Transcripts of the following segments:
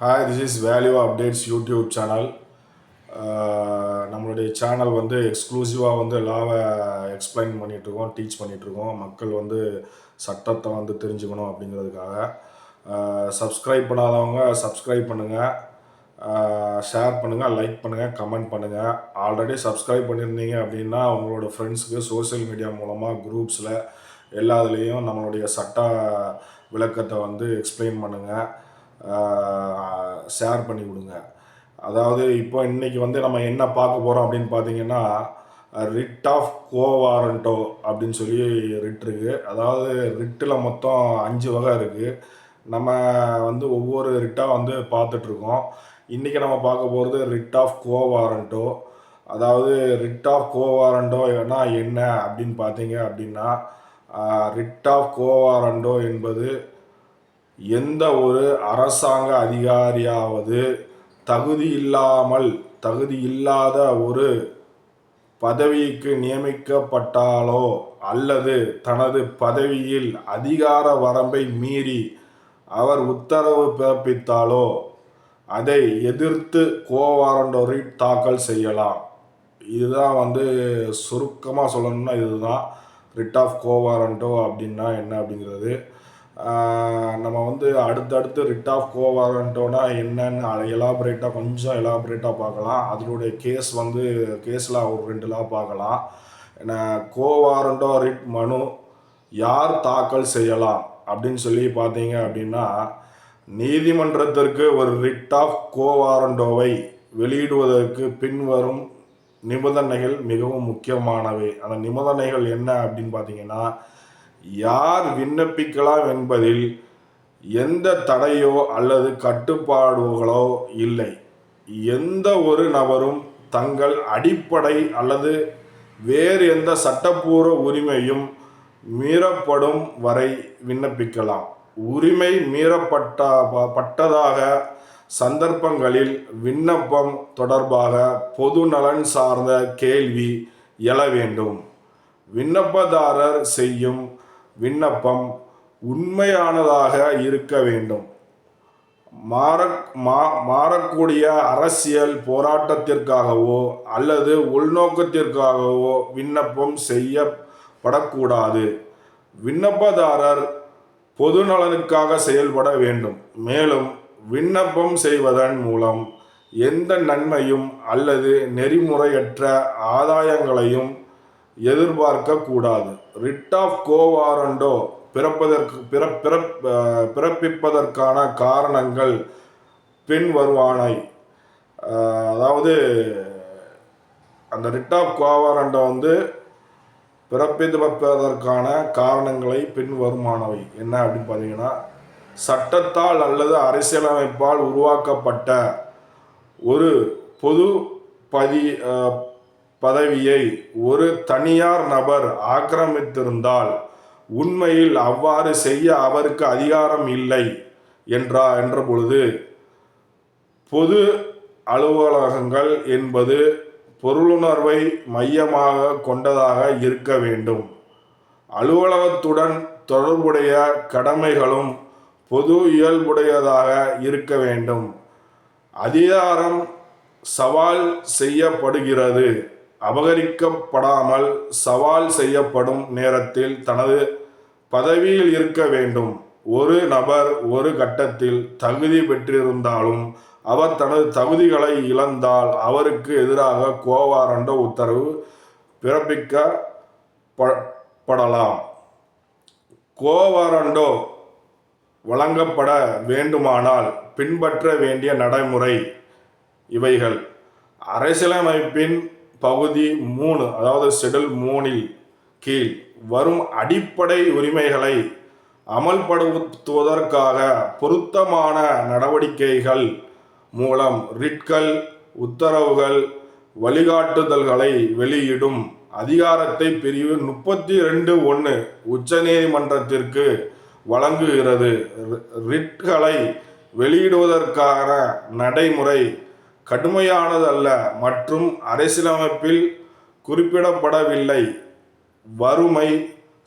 Hi this is value updates YouTube channel நம்மளுடைய channel வந்து எக்ஸ்க்ளூசிவாக வந்து லாவை எக்ஸ்பிளைன் uh, பண்ணிகிட்ருக்கோம் டீச் பண்ணிகிட்ருக்கோம் மக்கள் வந்து சட்டத்தை வந்து தெரிஞ்சுக்கணும் அப்படிங்கிறதுக்காக. Uh, சப்ஸ்கிரைப் பண்ணாதவங்க சப்ஸ்கிரைப் பண்ணுங்கள் ஷேர் uh, பண்ணுங்கள் லைக் பண்ணுங்கள் கமெண்ட் பண்ணுங்கள் ஆல்ரெடி சப்ஸ்கிரைப் பண்ணியிருந்தீங்க அப்படின்னா உங்களோட ஃப்ரெண்ட்ஸுக்கு சோஷியல் மீடியா மூலமாக குரூப்ஸில் எல்லாத்துலேயும் நம்மளுடைய சட்ட விளக்கத்தை வந்து எக்ஸ்பிளைன் பண்ணுங்கள் ஷேர் பண்ணி கொடுங்க. அதாவது இப்போ இன்றைக்கி வந்து நம்ம என்ன பார்க்க போகிறோம் அப்படின்னு பார்த்தீங்கன்னா ரிட் ஆஃப் கோ வாரண்டோ அப்படின்னு சொல்லி ரிட் இருக்குது அதாவது ரிட்டில் மொத்தம் அஞ்சு வகை இருக்குது நம்ம வந்து ஒவ்வொரு ரிட்டாக வந்து பார்த்துட்ருக்கோம். இன்றைக்கி நம்ம பார்க்க போகிறது ரிட் ஆஃப் கோ வாரண்டோ அதாவது ரிட் ஆஃப் கோ வாரண்டோனா என்ன அப்படின்னு பார்த்தீங்க அப்படின்னா ரிட் ஆஃப் கோ வாரண்டோ என்பது எந்த ஒரு அரசாங்க அதிகாரியாவது தகுதி இல்லாமல் தகுதி இல்லாத ஒரு பதவிக்கு நியமிக்கப்பட்டாலோ அல்லது தனது பதவியில் அதிகார வரம்பை மீறி அவர் உத்தரவு பிறப்பித்தாலோ அதை எதிர்த்து கோவாரண்டோ தாக்கல் செய்யலாம். இதுதான் வந்து சுருக்கமாக சொல்லணும்னா இதுதான் ரிட் ஆஃப் கோவாரண்டோ அப்படின்னா என்ன அப்படிங்கிறது. நம்ம வந்து அடுத்தடுத்து ரிட் ஆஃப் கோ என்னன்னு எலாபரேட்டாக கொஞ்சம் எலாபரேட்டாக பார்க்கலாம். அதனுடைய கேஸ் வந்து கேஸில் ஒரு ரெண்டு லா பார்க்கலாம். ஏன்னா கோவாரண்டோ ரிட் மனு யார் தாக்கல் செய்யலாம்? அப்படின்னு சொல்லி பார்த்தீங்க அப்படின்னா நீதிமன்றத்திற்கு ஒரு ரிட் ஆஃப் கோவாரண்டோவை வெளியிடுவதற்கு பின்வரும் நிபந்தனைகள் மிகவும் முக்கியமானவை. அந்த நிபந்தனைகள் என்ன அப்படின்னு பார்த்தீங்கன்னா யார் விண்ணப்பிக்கலாம் என்பதில் எந்த தடையோ அல்லது கட்டுப்பாடுகளோ இல்லை. எந்த ஒரு நபரும் தங்கள் அடிப்படை அல்லது வேறு எந்த சட்டப்பூர்வ உரிமையும் மீறப்படும் வரை விண்ணப்பிக்கலாம். உரிமை மீறப்பட்ட ப- பட்டதாக சந்தர்ப்பங்களில் விண்ணப்பம் தொடர்பாக பொது நலன் சார்ந்த கேள்வி எழ வேண்டும். விண்ணப்பதாரர் செய்யும் விண்ணப்பம் உண்மையானதாக இருக்க வேண்டும். மாற மா மாறக்கூடிய அரசியல் போராட்டத்திற்காகவோ அல்லது உள்நோக்கத்திற்காகவோ விண்ணப்பம் செய்யப்படக்கூடாது. விண்ணப்பதாரர் பொது நலனுக்காக செயல்பட வேண்டும். மேலும் விண்ணப்பம் செய்வதன் மூலம் எந்த நன்மையும் அல்லது நெறிமுறையற்ற ஆதாயங்களையும் எதிர்பார்க்க கூடாது ரிட் ஆஃப் கோவாரண்டோ பிறப்பதற்கு பிற பிறப்பிப்பதற்கான காரணங்கள் பின் வருவானை அதாவது அந்த ரிட் ஆஃப் கோவாரண்டோ வந்து பிறப்பிப்பதற்கான காரணங்களை பின் வருமானவை என்ன அப்படின்னு பார்த்தீங்கன்னா சட்டத்தால் அல்லது அரசியலமைப்பால் உருவாக்கப்பட்ட ஒரு பொது பதி பதவியை ஒரு தனியார் நபர் ஆக்கிரமித்திருந்தால் உண்மையில் அவ்வாறு செய்ய அவருக்கு அதிகாரம் இல்லை என்றா என்ற பொழுது பொது அலுவலகங்கள் என்பது பொருளுணர்வை மையமாக கொண்டதாக இருக்க வேண்டும். அலுவலகத்துடன் தொடர்புடைய கடமைகளும் பொது இயல்புடையதாக இருக்க வேண்டும். அதிகாரம் சவால் செய்யப்படுகிறது. அபகரிக்கப்படாமல் சவால் செய்யப்படும் நேரத்தில் தனது பதவியில் இருக்க வேண்டும். ஒரு நபர் ஒரு கட்டத்தில் தகுதி பெற்றிருந்தாலும் அவர் தனது தகுதிகளை இழந்தால் அவருக்கு எதிராக கோவாரண்டோ உத்தரவு பிறப்பிக்கப்படலாம். கோவாரண்டோ வழங்கப்பட வேண்டுமானால் பின்பற்ற வேண்டிய நடைமுறை இவைகள். அரசியலமைப்பின் பகுதி மூணு அதாவது செடல் மூணில் கீழ் வரும் அடிப்படை உரிமைகளை அமல்படுத்துவதற்காக பொருத்தமான நடவடிக்கைகள் மூலம் ரிட்கள் உத்தரவுகள் வழிகாட்டுதல்களை வெளியிடும் அதிகாரத்தை பிரிவு முப்பத்தி ரெண்டு ஒன்று உச்சநீதிமன்றத்திற்கு வழங்குகிறது. ரி- ரிட்களை வெளியிடுவதற்கான நடைமுறை கடுமையானதல்ல மற்றும் அரசியலமைப்பில் குறிப்பிடப்படவில்லை. வறுமை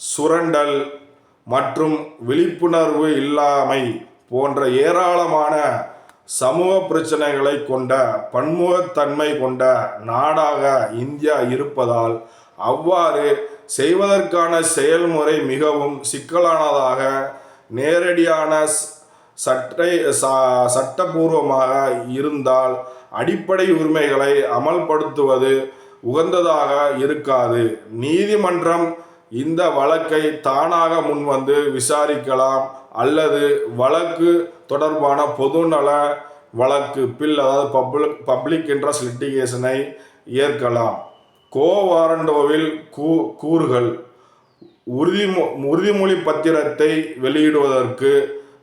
சுரண்டல் மற்றும் விழிப்புணர்வு இல்லாமை போன்ற ஏராளமான சமூக பிரச்சனைகளை கொண்ட பன்முகத்தன்மை கொண்ட நாடாக இந்தியா இருப்பதால் அவ்வாறு செய்வதற்கான செயல்முறை மிகவும் சிக்கலானதாக நேரடியான சட்டை சட்டபூர்வமாக இருந்தால் அடிப்படை உரிமைகளை அமல்படுத்துவது உகந்ததாக இருக்காது. நீதிமன்றம் இந்த வழக்கை தானாக முன்வந்து விசாரிக்கலாம் அல்லது வழக்கு தொடர்பான பொதுநல வழக்கு பில் அதாவது பப்ளிக் பப்ளிக் இன்ட்ரெஸ்ட் லிட்டிகேஷனை ஏற்கலாம். கோ வாரண்டோவில் கூ கூறுகள் உறுதிமொ உறுதிமொழி பத்திரத்தை வெளியிடுவதற்கு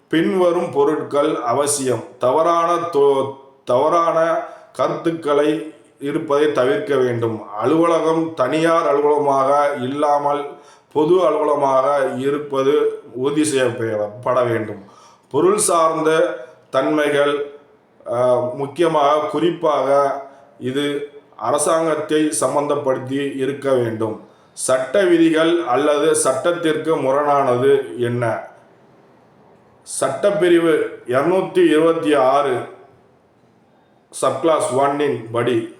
பின்வரும் பொருட்கள் அவசியம். தவறான தொ- தவறான கருத்துக்களை இருப்பதை தவிர்க்க வேண்டும். அலுவலகம் தனியார் அலுவலகமாக இல்லாமல் பொது அலுவலகமாக இருப்பது உறுதி செய்யப்பட வேண்டும். பொருள் சார்ந்த தன்மைகள் முக்கியமாக குறிப்பாக இது அரசாங்கத்தை சம்பந்தப்படுத்தி இருக்க வேண்டும். சட்ட விதிகள் அல்லது சட்டத்திற்கு முரணானது என்ன? சட்டப்பிரிவு இரநூத்தி இருபத்தி ஆறு சப்கிளாஸ் ஒன்னின் படி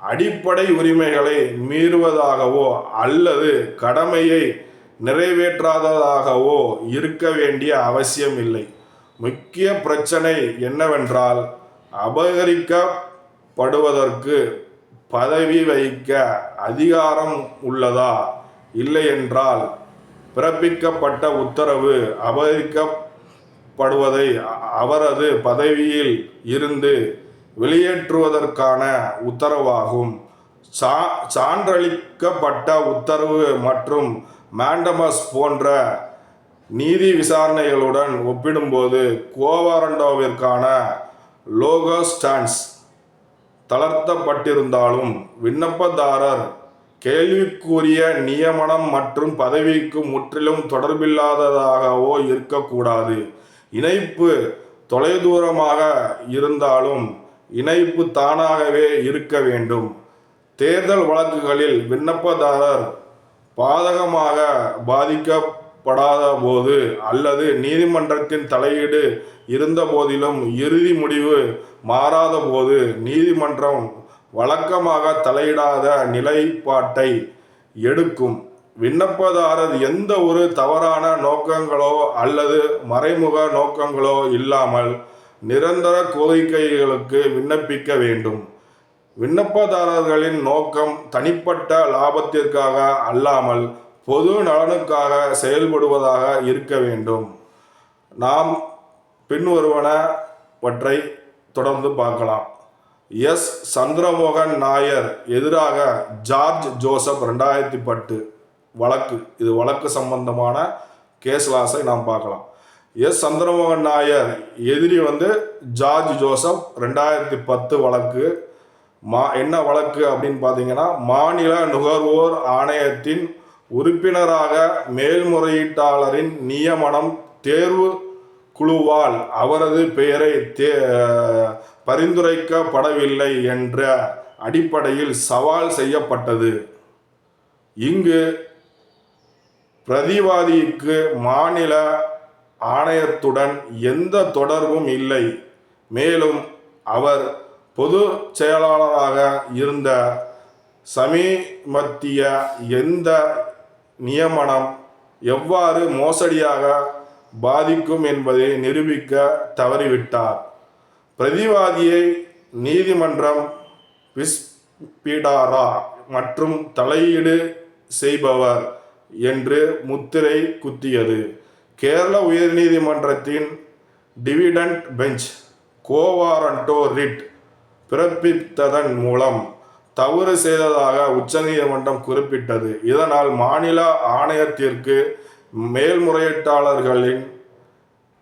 அடிப்படை உரிமைகளை மீறுவதாகவோ அல்லது கடமையை நிறைவேற்றாததாகவோ இருக்க வேண்டிய அவசியம் இல்லை. முக்கிய பிரச்சனை என்னவென்றால் அபகரிக்கப்படுவதற்கு பதவி வகிக்க அதிகாரம் உள்ளதா? இல்லை என்றால் பிறப்பிக்கப்பட்ட உத்தரவு அபகரிக்க படுவதை அவரது பதவியில் இருந்து வெளியேற்றுவதற்கான உத்தரவாகும். சா சான்றளிக்கப்பட்ட உத்தரவு மற்றும் மாண்டமஸ் போன்ற நீதி விசாரணைகளுடன் ஒப்பிடும்போது கோவாரண்டோவிற்கான லோகோஸ்டான்ஸ் தளர்த்தப்பட்டிருந்தாலும் விண்ணப்பதாரர் கேள்விக்குரிய நியமனம் மற்றும் பதவிக்கு முற்றிலும் தொடர்பில்லாததாகவோ இருக்கக்கூடாது. இணைப்பு தொலைதூரமாக இருந்தாலும் இணைப்பு தானாகவே இருக்க வேண்டும். தேர்தல் வழக்குகளில் விண்ணப்பதாரர் பாதகமாக பாதிக்கப்படாத போது அல்லது நீதிமன்றத்தின் தலையீடு இருந்த போதிலும் இறுதி முடிவு மாறாத போது நீதிமன்றம் வழக்கமாக தலையிடாத நிலைப்பாட்டை எடுக்கும். விண்ணப்பதாரர் எந்த ஒரு தவறான நோக்கங்களோ அல்லது மறைமுக நோக்கங்களோ இல்லாமல் நிரந்தர கோரிக்கைகளுக்கு விண்ணப்பிக்க வேண்டும். விண்ணப்பதாரர்களின் நோக்கம் தனிப்பட்ட லாபத்திற்காக அல்லாமல் பொது நலனுக்காக செயல்படுவதாக இருக்க வேண்டும். நாம் பின்வருவனவற்றை தொடர்ந்து பார்க்கலாம். எஸ். சந்திரமோகன் நாயர் எதிராக ஜார்ஜ் ஜோசப் ரெண்டாயிரத்தி பத்து. வழக்கு. இது வழக்கு சம்பந்தமான கேஸ் லாஸை நாம் பார்க்கலாம். எஸ். சந்திரமோகன் நாயர் எதிரி வந்து ஜார்ஜ் ஜோசப் ரெண்டாயிரத்தி பத்து வழக்கு. மா என்ன வழக்கு அப்படின்னு பார்த்தீங்கன்னா மாநில நுகர்வோர் ஆணையத்தின் உறுப்பினராக மேல்முறையீட்டாளரின் நியமனம் தேர்வு குழுவால் அவரது பெயரை தே பரிந்துரைக்கப்படவில்லை என்ற அடிப்படையில் சவால் செய்யப்பட்டது. இங்கு பிரதிவாதிக்கு மாநில ஆணையத்துடன் எந்த தொடர்பும் இல்லை. மேலும் அவர் பொது செயலாளராக இருந்த சமீபத்திய எந்த நியமனம் எவ்வாறு மோசடியாக பாதிக்கும் என்பதை நிரூபிக்க தவறிவிட்டார். பிரதிவாதியை நீதிமன்றம் விஸ்பிடாரா மற்றும் தலையீடு செய்பவர் என்று முத்திரை குத்தியது. கேரள உயர்நீதிமன்றத்தின் டிவிடெண்ட் பெஞ்ச் கோவாரண்டோ ரிட் பிறப்பித்ததன் மூலம் தவறு செய்ததாக உச்சநீதிமன்றம் குறிப்பிட்டது. இதனால் மாநில ஆணையத்திற்கு மேல்முறையீட்டாளர்களின்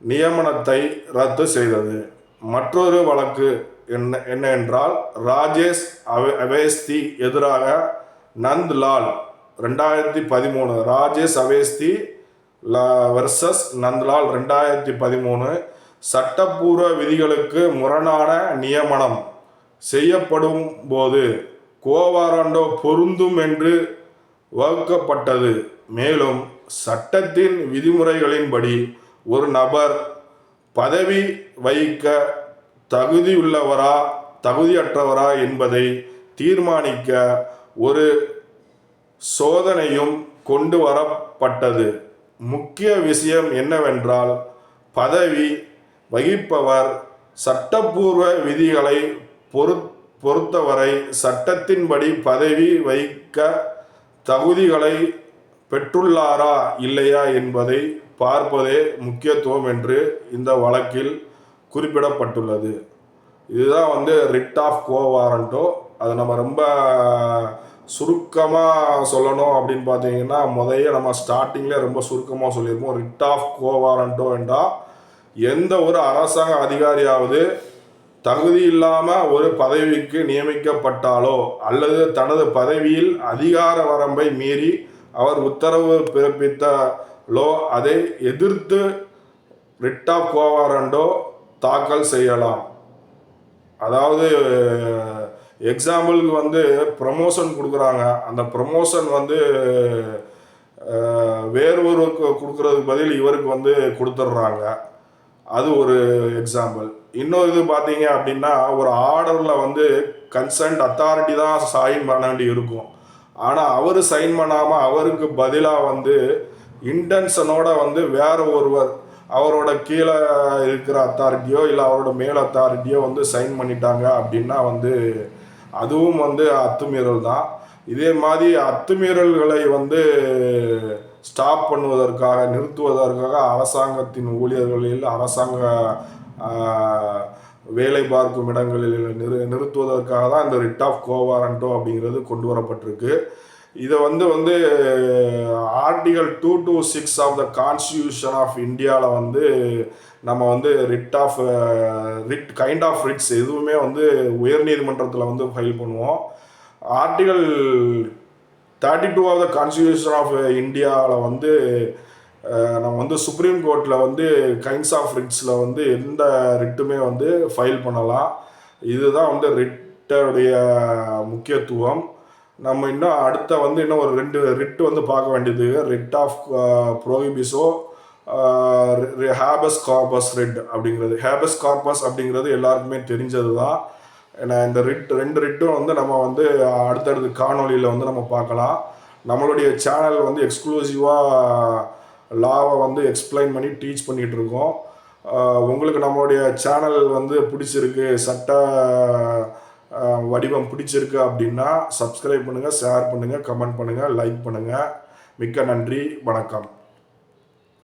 நியமனத்தை ரத்து செய்தது. மற்றொரு வழக்கு என்ன என்ன என்றால் ராஜேஷ் அவ- அவேஸ்தி எதிராக நந்த்லால் ரெண்டாயிரத்தி பதிமூணு ராஜேஷ் அவேஸ்தி வெர்சஸ் நந்த்லால் ரெண்டாயிரத்தி பதிமூணு சட்டப்பூர்வ விதிகளுக்கு முரணான நியமனம் செய்யப்படும் போது கோவாரண்டோ பொருந்தும் என்று வகுக்கப்பட்டது. மேலும் சட்டத்தின் விதிமுறைகளின்படி ஒரு நபர் பதவி வகிக்க தகுதியுள்ளவரா தகுதியற்றவரா என்பதை தீர்மானிக்க ஒரு சோதனையும் கொண்டு வரப்பட்டது. முக்கிய விஷயம் என்னவென்றால் பதவி வகிப்பவர் சட்டப்பூர்வ விதிகளை பொறு பொறுத்தவரை சட்டத்தின்படி பதவி வகிக்க தகுதிகளை பெற்றுள்ளாரா இல்லையா என்பதை பார்ப்பதே முக்கியத்துவம் என்று இந்த வழக்கில் குறிப்பிடப்பட்டுள்ளது. இதுதான் வந்து ரிட் ஆஃப் கோ வாரண்டோ அதை நம்ம ரொம்ப சுருக்கமாக சொல்லணும் அப்படின்னு பார்த்தீங்கன்னா முதைய நம்ம ஸ்டார்டிங்கில் ரொம்ப சுருக்கமாக சொல்லியிருப்போம். ரிட் ஆஃப் கோவாரண்டோ என்றால் எந்த ஒரு அரசாங்க அதிகாரியாவது தகுதி இல்லாமல் ஒரு பதவிக்கு நியமிக்கப்பட்டாலோ அல்லது தனது பதவியில் அதிகார வரம்பை மீறி அவர் உத்தரவு பிறப்பித்தாலோ அதை எதிர்த்து ரிட் ஆஃப் கோவாரண்டோ தாக்கல் செய்யலாம். அதாவது எக்ஸாம்பிளுக்கு வந்து ப்ரமோஷன் கொடுக்குறாங்க. அந்த ப்ரமோஷன் வந்து வேறு ஒருவருக்கு கொடுக்கறதுக்கு பதில் இவருக்கு வந்து கொடுத்துட்றாங்க அது ஒரு எக்ஸாம்பிள் இன்னொரு இது பார்த்தீங்க அப்படின்னா ஒரு ஆர்டரில் வந்து கன்சர்ன்ட் அத்தாரிட்டி தான் சைன் பண்ண வேண்டி இருக்கும். ஆனால் அவர் சைன் பண்ணாமல் அவருக்கு பதிலாக வந்து இன்டென்ஷனோட வந்து வேற ஒருவர் அவரோட கீழே இருக்கிற அத்தாரிட்டியோ இல்லை அவரோட மேல் அத்தாரிட்டியோ வந்து சைன் பண்ணிட்டாங்க அப்படின்னா வந்து அதுவும் வந்து அத்துமீறல் தான். இதே மாதிரி அத்துமீறல்களை வந்து ஸ்டாப் பண்ணுவதற்காக நிறுத்துவதற்காக அரசாங்கத்தின் ஊழியர்களில் அரசாங்க வேலை பார்க்கும் இடங்களில் நிறு நிறுத்துவதற்காக தான் இந்த ரிட் ஆஃப் கோவாரண்டோ அப்படிங்கிறது கொண்டு வரப்பட்டிருக்கு. இதை வந்து வந்து article two two six of the constitution of இந்தியாவில் வந்து நம்ம வந்து writ of writ kind of writs எதுவுமே வந்து உயர்நீதிமன்றத்தில் வந்து ஃபைல் பண்ணுவோம். Article thirty two of the constitution of இந்தியாவில் வந்து uh, நம்ம வந்து சுப்ரீம் கோர்ட்டில் வந்து கைண்ட்ஸ் ஆஃப் ரிட்ஸில் வந்து எந்த ரிட்டுமே வந்து ஃபைல் பண்ணலாம். இதுதான் வந்து ரிட்டருடைய முக்கியத்துவம். நம்ம இன்னும் அடுத்த வந்து இன்னும் ஒரு ரெண்டு ரிட் வந்து பார்க்க வேண்டியது. Writ of prohibition habeas corpus writ அப்படிங்கிறது. ஹேபஸ் கார்பஸ் அப்படிங்கிறது எல்லாருக்குமே தெரிஞ்சது தான் ஏன்னா இந்த ரிட் ரெண்டு ரிட்டும் வந்து நம்ம வந்து அடுத்தடுத்த காணொளியில் வந்து நம்ம பார்க்கலாம். நம்மளுடைய சேனல் வந்து எக்ஸ்க்ளூசிவாக லாவை வந்து எக்ஸ்பிளைன் பண்ணி டீச் பண்ணிகிட்டு இருக்கோம் uh, உங்களுக்கு நம்மளுடைய சேனல் வந்து பிடிச்சிருக்கு சட்ட வடிவம் பிடிச்சிருக்கு அப்படின்னா சப்ஸ்கிரைப் பண்ணுங்கள் ஷேர் பண்ணுங்கள் கமெண்ட் பண்ணுங்கள் லைக் பண்ணுங்கள் மிக்க நன்றி வணக்கம்.